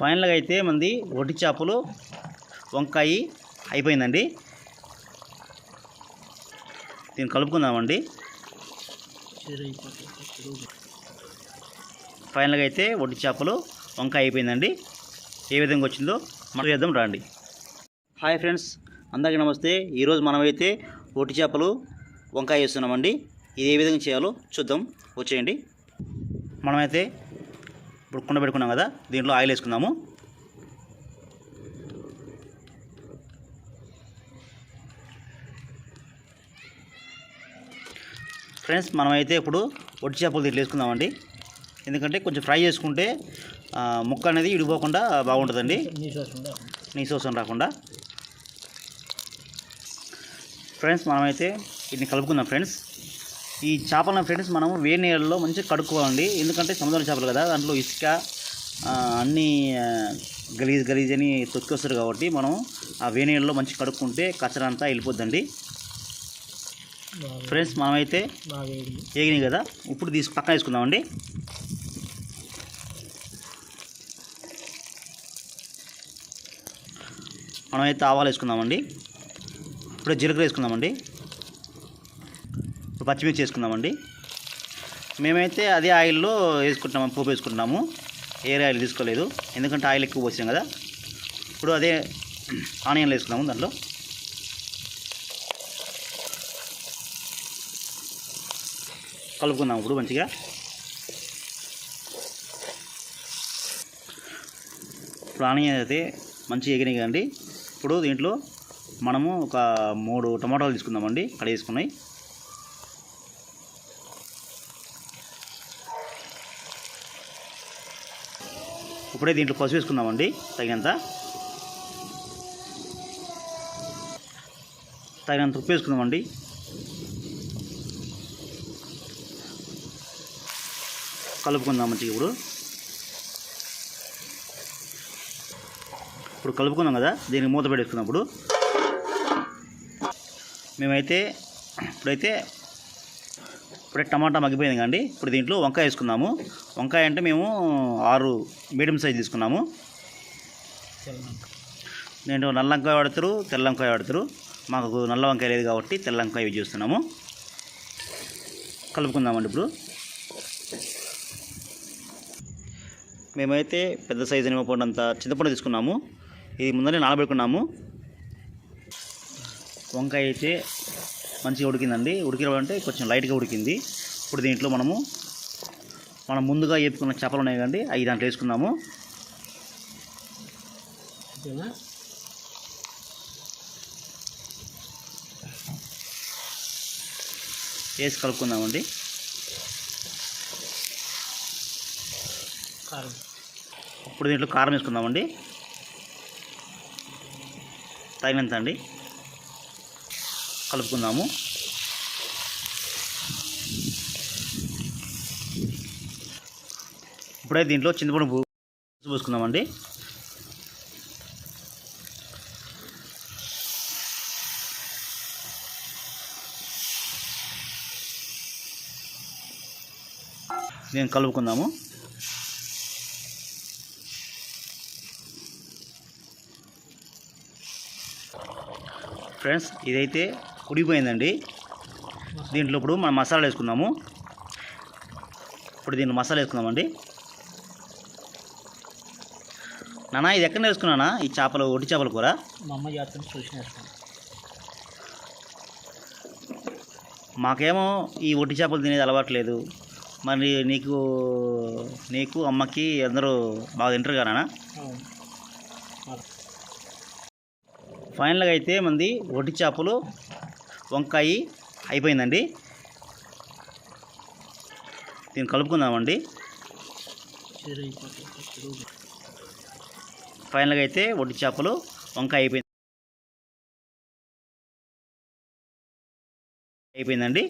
ఫైనల్గా అయితే మంది ఒట్టి చేపలు వంకాయ అయిపోయిందండి. దీన్ని కలుపుకుందామండి. ఫైనల్గా అయితే ఒట్టి చేపలు వంకాయ అయిపోయిందండి. ఏ విధంగా వచ్చిందో మనం చేద్దాం రండి. హాయ్ ఫ్రెండ్స్ అందరికీ నమస్తే. ఈరోజు మనమైతే ఒట్టి చేపలు వంకాయ చేస్తున్నామండి ఇది ఏ విధంగా చేయాలో చూద్దాం. వచ్చేయండి. మనమైతే ఇప్పుడు కుండ పెట్టుకున్నాం కదా దీంట్లో ఆయిల్ వేసుకుందాము. ఫ్రెండ్స్ మనమైతే ఇప్పుడు ఒట్టి చేపలు దీంట్లో వేసుకుందామండి. ఎందుకంటే కొంచెం ఫ్రై చేసుకుంటే ముక్క అనేది ఇడిపోకుండా బాగుంటుందండి. నీసోసం రాకుండా. ఫ్రెండ్స్ మనమైతే వీటిని కలుపుకుందాం ఫ్రెండ్స్. ఈ చేపలను ఫ్రెండ్స్ మనము వేడి నీళ్ళలో మంచిగా కడుక్కోవాలండి ఎందుకంటే సముద్రం చేపలు కదా దాంట్లో ఇసుక అన్నీ గలీజ్ గలీజ్ అని తొక్కొస్తారు కాబట్టి మనం ఆ వేడి నీళ్ళలో మంచిగా కడుక్కుంటే కచరా అంతా వెళ్ళిపోద్దండి. ఫ్రెండ్స్ మనమైతే ఏగినాయి కదా ఇప్పుడు తీసి పక్కన వేసుకుందామండి. మనమైతే ఆవాలు వేసుకుందామండి. ఇప్పుడు జీలకర్ర వేసుకుందామండి. పచ్చిమిర్చి వేసుకుందామండి. మేమైతే అదే ఆయిల్లో వేసుకుంటున్నాము పోపు వేసుకుంటున్నాము. ఏరే ఆయిల్ తీసుకోలేదు. ఎందుకంటే ఆయిల్ ఎక్కువ పోసాం కదా. ఇప్పుడు అదే ఆనియన్లు వేసుకున్నాము దాంట్లో. కలుపుకుందాం ఇప్పుడు మంచిగా. ఇప్పుడు ఆనియన్ అయితే మంచిగా ఎగినాయి కదండి. ఇప్పుడు దీంట్లో మనము ఒక మూడు టమాటాలు తీసుకుందామండి. కడిగి వేసుకున్నాయి ఇప్పుడే దీంట్లో పసుపు వేసుకుందామండి తగినంత. తగినంత ఉప్పు వేసుకుందామండి. కలుపుకుందాం మంచిగా ఇప్పుడు. ఇప్పుడు కలుపుకున్నాం కదా దీనికి మూత పెట్టేసుకున్నప్పుడు మేమైతే ఇప్పుడైతే ఇప్పుడే టమాటా మగ్గిపోయింది కండి ఇప్పుడు దీంట్లో వంకాయ వేసుకుందాము. వంకాయ అంటే మేము ఆరు మీడియం సైజ్ తీసుకున్నాము. నేను నల్ల వంకాయ వాడతారు తెల్ల వంకాయ వాడతారు. మాకు నల్ల వంకాయ లేదు కాబట్టి తెల్ల వంకాయ యూజ్ చేస్తున్నాము. కలుపుకుందామండి ఇప్పుడు. మేమైతే పెద్ద సైజు నిమ్మపండు అంత చింతపండు తీసుకున్నాము. ఇది ముందరే నానబెట్టుకున్నాము. వంకాయ అయితే మంచిగా ఉడికిందండి. ఉడికిన అంటే కొంచెం లైట్గా ఉడికింది. ఇప్పుడు దీంట్లో మనము మనం ముందుగా వేపుకున్న చేపలు ఉన్నాయి కదండి అవి దాంట్లో వేసుకుందాము. వేసి కలుపుకుందామండి. ఇప్పుడు దీంట్లో కారం వేసుకుందామండి. తగినంత అండి కలుపుకుందాము. ఇప్పుడే దీంట్లో చింతపండు పూ- పోసుకుందామండి. దీన్ని కలుపుకుందాము. ఫ్రెండ్స్ ఇదైతే ఉడికిపోయిందండి దీంట్లో ఇప్పుడు మనం మసాలా వేసుకుందాము. ఇప్పుడు దీంట్లో మసాలా వేసుకుందామండి. నానా ఇది ఎక్కడ నేర్చుకున్నానా ఈ చేపలు ఒట్టి చేపల కూర? మా అమ్మ చూసి నేర్చుకున్నాను మాకేమో ఈ ఒట్టి చేపలు తినేది అలవాట్లేదు మరి నీకు నీకు అమ్మకి అందరూ బాగా తింటారు కదా ఫైనల్గా అయితే మంది ఒట్టి చేపలు వంకాయ అయిపోయిందండి. దీన్ని కలుపుకుందామండి. ఫైనల్గా అయితే ఒడ్డు చేపలు వంకాయ అయిపోయింది. అయిపోయిందండి.